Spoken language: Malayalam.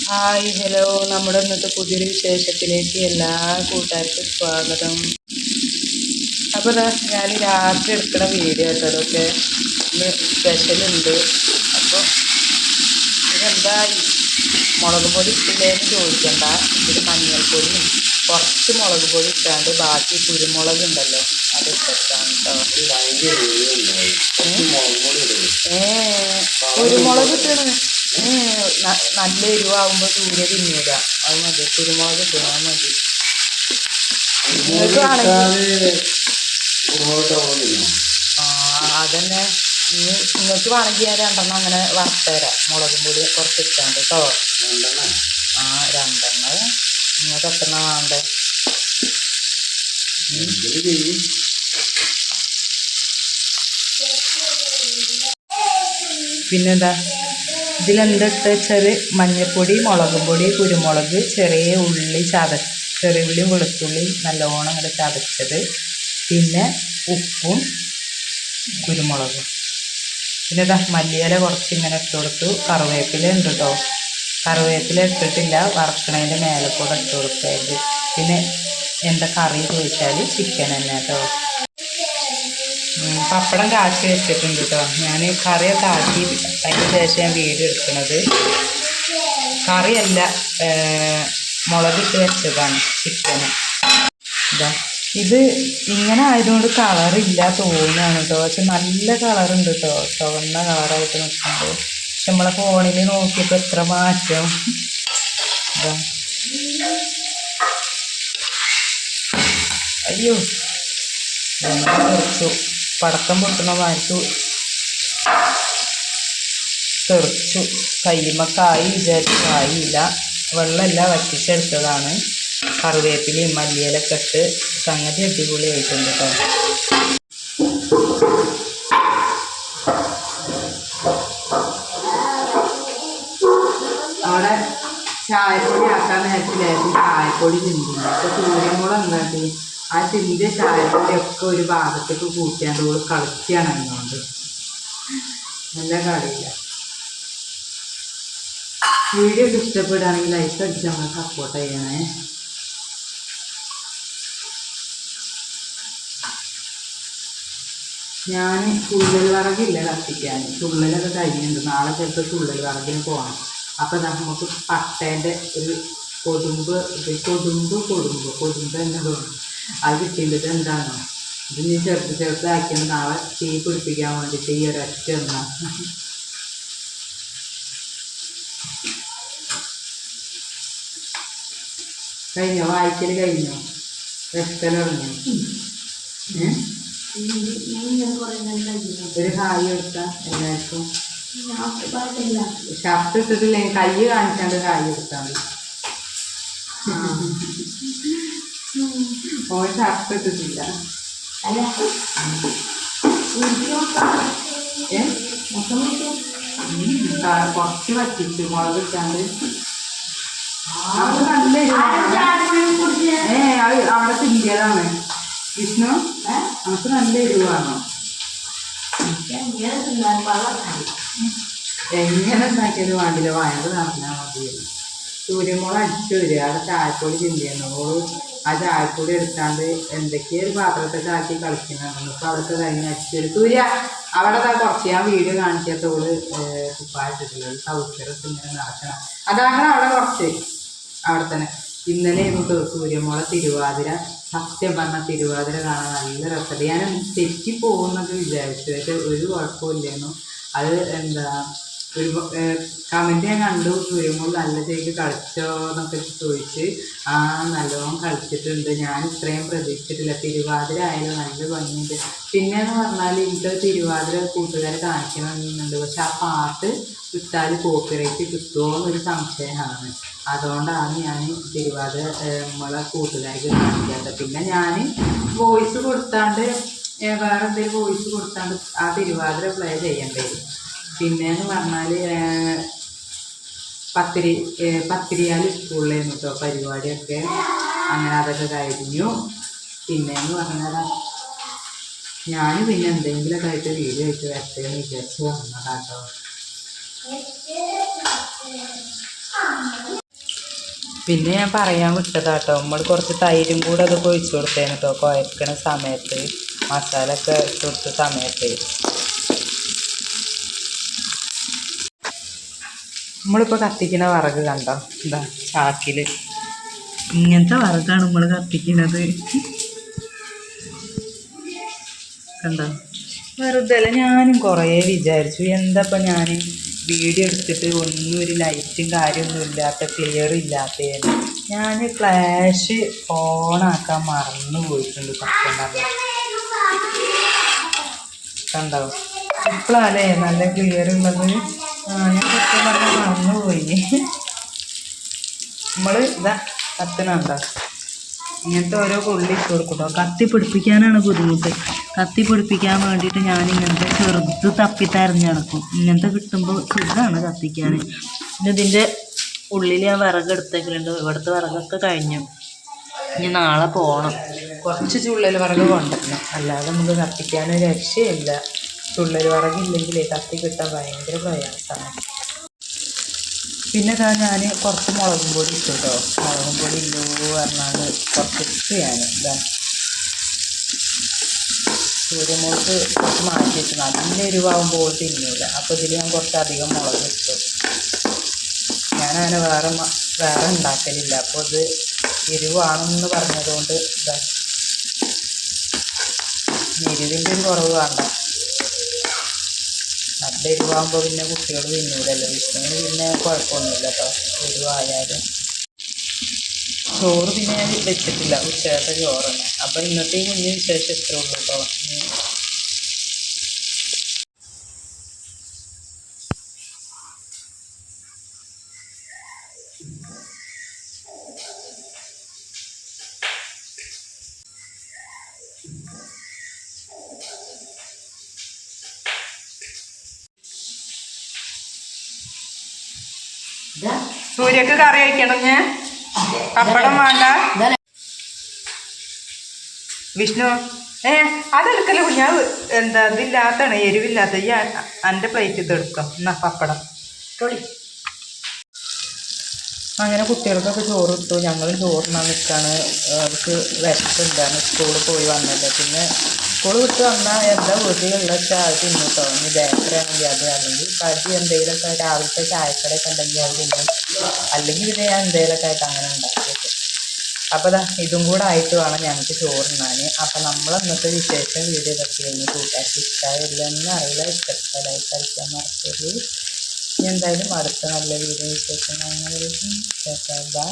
ഹായ് ഹലോ നമ്മുടെ ഇന്നത്തെ പുതിയൊരു വിശേഷത്തിലേക്ക് എല്ലാ കൂട്ടുകാർക്കും സ്വാഗതം. അപ്പോൾ ഇതാ ഞാൻ രാത്രി എടുക്കുന്ന വീഡിയോ കേട്ടോ അതൊക്കെ ഇന്ന് സ്പെഷ്യലുണ്ട് അപ്പോൾ ഇതെന്താ ഈ മുളക് പൊടി ഇട്ടില്ലേന്ന് ചോദിക്കണ്ട. ഇതിൽ മഞ്ഞൾപ്പൊടിയും കുറച്ച് മുളക് പൊടി ഇട്ടാണ്ട് ബാക്കി കുരുമുളക് ഉണ്ടല്ലോ അത് ഇട്ടിട്ടാണ് കേട്ടോ ഏ? കുരുമുളക് ഇട്ടാണ്. നല്ല എരിവാകുമ്പോൾ സൂര്യ തിന്നൂല. അത് മതി കുരുമുളക് ഇട്ടണം അത് മതി. അതന്നെ. ഇനി നിങ്ങൾക്ക് വേണമെങ്കിൽ ഞാൻ രണ്ടെണ്ണം അങ്ങനെ വറുത്തരാം. മുളകും പൊടി കുറച്ച് ഇട്ടാണ്ട് കേട്ടോ ആ രണ്ടെണ്ണം. നിങ്ങൾക്ക് എത്ര വേണ്ടേ? പിന്നെന്താ? ഇതിലെന്തിട്ട് വെച്ചാൽ മഞ്ഞൾപ്പൊടി മുളക് പൊടി കുരുമുളക് ചെറിയ ഉള്ളി ചത ചെറിയ ഉള്ളിയും വെളുത്തുള്ളിയും നല്ലോണം ഇങ്ങോട്ട് ചതച്ചത്. പിന്നെ ഉപ്പും കുരുമുളകും. പിന്നെ ഇതാ മല്ലിയില കുറച്ച് ഇങ്ങനെ ഇട്ട് കൊടുത്തു. കറിവേപ്പില ഉണ്ട് കേട്ടോ കറിവേപ്പില ഇട്ടിട്ടില്ല. വറക്കണതിന്റെ മേലെ കൂടെ ഇട്ട് കൊടുക്കുക പിന്നെ എന്താ കറി ചോദിച്ചാൽ ചിക്കൻ തന്നെ കേട്ടോ പപ്പടം കാച്ചി വെച്ചിട്ടുണ്ട് കേട്ടോ ഞാൻ കറിയൊക്കെ ആക്കി അതിന് ശേഷം ഞാൻ വീഡിയോ എടുക്കുന്നത്. കറിയല്ല മുളകിട്ട് വെച്ചതാണ് ചിക്കന് ഇതാ ഇത് ഇങ്ങനെ ആയതുകൊണ്ട് കളറില്ല തോന്നുകയാണ് കേട്ടോ പക്ഷെ നല്ല കളറുണ്ട് കേട്ടോ ചുവന്ന കളറായിട്ട് നിൽക്കുന്നത് പക്ഷെ നമ്മളെ ഫോണിൽ നോക്കിയപ്പോൾ എത്ര മാറ്റം. ഇതാ. അയ്യോ. തെറിച്ചു പടക്കം പൊട്ടുന്ന മാറ്റി തെറിച്ചു. കയ്യുമക്കായി വിചാരിച്ചായില്ല വെള്ളമല്ല വറ്റിച്ചെടുത്തതാണ്. കറിവേപ്പിലയും മല്ലിയിലൊക്കെ ഇട്ട് സംഗതി അടിപൊളിയായിട്ടുണ്ട് കേട്ടോ അവിടെ ചായപ്പൊടി ആക്കാൻ നേരത്തിലായിരുന്നു. ചായപ്പൊടി ചിന്തില്ല അപ്പോൾ കൂടെ എന്താട്ടി ആ ചിന്തിയ ഒക്കെ ഒരു ഭാഗത്തേക്ക് കൂട്ടിയാണ്ട് ഓൾ കളിക്കുകയാണ് എന്നുകൊണ്ട് നല്ല കളിയില്ല വീഡിയോ ഇഷ്ടപ്പെടുകയാണെങ്കിൽ ലൈക്ക് അടിച്ച് നമ്മൾ സപ്പോർട്ട് ചെയ്യണേ. ഞാൻ ചുള്ളൽ വിറകില്ല കത്തിക്കാൻ. ചുള്ളലൊക്കെ കഴിഞ്ഞിട്ടുണ്ട്. നാളെ ചിലപ്പോൾ ചുള്ളൽ വിറകിന് പോകണം അപ്പം നമുക്ക് പട്ടേന്റെ ഒരു കൊതുമ്പ് കൊതുമ്പ് കൊടുമ്പ് കൊതുമ്പ് തന്നെ തോന്നും അത് ചെയ്തത് എന്താണോ? ഇത് നീ ചെറുത്ത് ചെറുതാക്കിയത് നാളെ തീ പിടിപ്പിക്കാൻ വേണ്ടിയിട്ട് ഈ ഒരൊറ്റ ഒന്നാ കഴിഞ്ഞോ? വായിക്കൽ കഴിഞ്ഞോ? ഏ? ഒരു ഹായ് എടുക്കാം എല്ലാവർക്കും. ഷർട്ട് ഇട്ടിട്ടില്ലേ കൈ കാണിച്ചാണ്ട് ഹായ് എടുത്താൽ ഓൻ ഷർട്ട് അല്ല. കുറച്ച് പറ്റിച്ചു മുളക് ഇട്ടാണ്ട്. അത് നല്ല. ഏ അത് അവിടെ തിരിയതാണ് വിഷ്ണു നമുക്ക് നല്ല എരിവാണോ എങ്ങനെ ഉണ്ടാക്കിയാലും വേണ്ടില്ല. വയറ് നിറഞ്ഞാൽ മതിയല്ലോ. സൂര്യമോൾ അടിച്ചു വരിക. അവിടെ ചായപ്പൊടി ചിന്തിയാണ് ഓൾ ആ ചായപ്പൊടി എടുത്താണ്ട് എന്തൊക്കെയോ ഒരു പാത്രത്തൊക്കെ ആക്കി കളിക്കുന്നുണ്ട്. ഇപ്പൊ അവിടുത്തെ കഴിഞ്ഞ് അടിച്ചു വരും. സൂര്യ അവിടെ കുറച്ച് ഞാൻ വീഡിയോ കാണിക്കാത്തോൾ കുപ്പായിട്ടിട്ടുള്ളത് സൗകര്യത്തിൽ ഇങ്ങനെ നടക്കണം. അതാണ് അവിടെ കുറച്ച്. അവിടെ തന്നെ. ഇന്നലെ ആയിരുന്നു സൂര്യമോളെ തിരുവാതിര. സത്യം പറഞ്ഞ തിരുവാതിര കാണാൻ നല്ല രസമുണ്ട്. ഞാൻ തെറ്റി പോകുന്നത് വിചാരിച്ചു. പക്ഷെ ഒരു കുഴപ്പമില്ലായിരുന്നു അത് എന്താ ഒരു കമന്റ് ഞാൻ കണ്ടു. വരുമ്പോൾ നല്ല ചേക്ക് കളിച്ചോ എന്നൊക്കെ ചോദിച്ച് ആ നല്ലോണം കളിച്ചിട്ടുണ്ട്. ഞാൻ ഇത്രയും പ്രതീക്ഷിച്ചിട്ടില്ല. തിരുവാതിര ആയാലും നല്ല ഭംഗിയുണ്ട്. പിന്നെന്ന് പറഞ്ഞാൽ എനിക്ക് തിരുവാതിര കൂട്ടുകാരെ കാണിക്കണമെന്നുണ്ട് പക്ഷെ ആ പാട്ട് ഇട്ടാൽ കോപ്പിറൈറ്റ് കിട്ടുമോ എന്നൊരു സംശയമാണ്. അതുകൊണ്ടാണ് ഞാൻ തിരുവാതിര നമ്മളെ കൂട്ടുകാർക്ക് കാണിക്കാത്തത്. പിന്നെ ഞാൻ വോയിസ് കൊടുത്താണ്ട് വേറെ എന്തെങ്കിലും വോയിസ് കൊടുത്താണ്ട് ആ തിരുവാതിര പ്ലേ ചെയ്യേണ്ടി? വരും പിന്നെന്ന് പറഞ്ഞാൽ പത്തിരി പത്തിരിയാൽ സ്കൂളിലായിരുന്നു കേട്ടോ പരിപാടിയൊക്കെ. അങ്ങനെ അതൊക്കെ കഴിഞ്ഞു. പിന്നെന്ന് പറഞ്ഞാൽ ഞാൻ പിന്നെ എന്തെങ്കിലുമൊക്കെ ആയിട്ട് വീഡിയോ ആയിട്ട് വരട്ടെ എന്ന് വിചാരിച്ച് വന്നതാട്ടോ പിന്നെ ഞാൻ പറയാൻ വിട്ടതാട്ടോ നമ്മൾ കുറച്ച് തൈരും കൂടെ അത് ഒഴിച്ചു കൊടുത്തേന് കേട്ടോ കുഴക്കണ സമയത്ത് മസാല ഒക്കെ കൊടുത്ത സമയത്ത്. നമ്മളിപ്പോൾ കത്തിക്കുന്ന വിറക് കണ്ടോ? എന്താ ചാക്കിൽ ഇങ്ങനത്തെ വിറകാണ് നമ്മൾ കത്തിക്കുന്നത് കണ്ടോ? വെറുതെ അല്ല ഞാനും കുറേ വിചാരിച്ചു. എന്താ ഇപ്പം ഞാൻ വീഡിയോ എടുത്തിട്ട് ഒന്നും ഒരു ലൈറ്റും കാര്യമൊന്നും ഇല്ലാത്ത ക്ലിയർ ഇല്ലാത്തതിന്. ഞാൻ ഫ്ലാഷ് ഓണാക്കാൻ മറന്നു പോയിട്ടുണ്ട് സത്യം പറഞ്ഞാൽ കണ്ടോ? ഇപ്പോഴാണ് നല്ല ക്ലിയർ ഉള്ളത്. ഞാൻ നമ്മൾ ഇതാ കത്തണുണ്ടോ ഇങ്ങനത്തെ ഓരോ കൊള്ളി ഇട്ട് കത്തി പിടിപ്പിക്കാനാണ് ബുദ്ധിമുട്ട്. കത്തി പിടിപ്പിക്കാൻ വേണ്ടിയിട്ട് ഞാൻ ഇങ്ങനത്തെ ചെറുത് തപ്പി തരഞ്ഞ് ഇങ്ങനത്തെ കിട്ടുമ്പോൾ ചെറുതാണ് കത്തിക്കാൻ. പിന്നെ ഇതിന്റെ ഉള്ളിൽ ഞാൻ വിറക് എടുത്തേക്കലുണ്ട് ഇവിടുത്തെ വിറകൊക്കെ കഴിഞ്ഞു. ഇനി നാളെ പോകണം കുറച്ച് ചുള്ളൽ വിറക് കൊണ്ടുവരണം. അല്ലാതെ നമുക്ക് കത്തിക്കാൻ രക്ഷയില്ല. ചുള്ളൽ വിറകില്ലെങ്കിൽ കത്തി കിട്ടാൻ ഭയങ്കര പ്രയാസമാണ് പിന്നെ ഇതാ ഞാൻ കുറച്ച് മുളകും പൊടി ഇട്ടു കേട്ടോ മുളകും പൊടി ഇല്ലൂ പറഞ്ഞാൽ കുറച്ച് ഇട്ട് ഞാൻ ഇതാ. സൂര്യമുളക് കുറച്ച് മാറ്റി വെച്ചു. നല്ല എരിവാകുമ്പോൾ തിന്നില്ല അപ്പോൾ ഇതിൽ ഞാൻ കുറച്ചധികം മുളക് ഇട്ടു. ഞാനങ്ങനെ വേറെ വേറെ ഉണ്ടാക്കലില്ല. അപ്പോൾ ഇത് എരിവാണെന്ന് പറഞ്ഞതുകൊണ്ട് ഇതാ. എരിവിന്റെ ഒരു കുറവ് വേണ്ട. എരിവാകുമ്പോൾ പിന്നെ കുട്ടികൾ തിന്നൂലല്ലോ. വിഷ്ണുവിന് പിന്നെ കുഴപ്പമൊന്നുമില്ല കേട്ടോ എരിവായാലും ചോറ് പിന്നെ ഞാൻ വെച്ചിട്ടില്ല. ഉച്ചയായിട്ട് ചോറ് തന്നെ അപ്പം ഇന്നത്തെ ഈ വിശേഷം ഇത്രേ കേട്ടോ സൂര്യക്ക് കറി വയ്ക്കണം ഞാൻ പപ്പടം വേണ്ട. വിഷ്ണു ഏ അതെടുക്കൽ ഞാൻ എന്താ ഇതില്ലാത്താണ് എരിവില്ലാത്ത. ഈ എന്റെ പ്ലേറ്റ് ഇത് എടുക്കാം. എന്നാ പപ്പടം. അങ്ങനെ കുട്ടികൾക്കൊക്കെ ചോറ് ഇട്ടു ഞങ്ങൾ ചോറിനാൻ നിൽക്കുകയാണ് അവർക്ക് വിശപ്പുണ്ടായിരുന്നു സ്കൂളിൽ പോയി വന്നല്ലോ. പിന്നെ സ്കൂൾ വിട്ട് വന്നാൽ എന്താ വീട്ടിലുള്ള ചായ തിന്നു ഇനി ബേക്കറി ആണെങ്കിൽ അത് അല്ലെങ്കിൽ കടി എന്തെങ്കിലുമൊക്കെ രാവിലത്തെ ചായക്കടയൊക്കെ ഉണ്ടെങ്കിൽ അത് തിന്നും. അല്ലെങ്കിൽ പിന്നെ ഞാൻ എന്തെങ്കിലുമൊക്കെ ആയിട്ട് അങ്ങനെ ഉണ്ടാക്കി വെക്കും അപ്പോൾ ദാ ഇതും കൂടെ ആയിട്ട് വേണം ഞങ്ങൾക്ക് ചോറുണ്ണാൻ അപ്പോൾ നമ്മൾ ഇന്നത്തെ വിശേഷം വീഡിയോ ഇതൊക്കെ കഴിഞ്ഞ് കൂട്ടാക്കി ഇഷ്ടമായില്ലെന്ന് അറിയില്ല. ഇഷ്ടപ്പെട്ടതായി കഴിക്കാൻ മറക്കരുത്. ഇനി എന്തായാലും അടുത്ത നല്ല വീഡിയോ വിശേഷം ബൈ.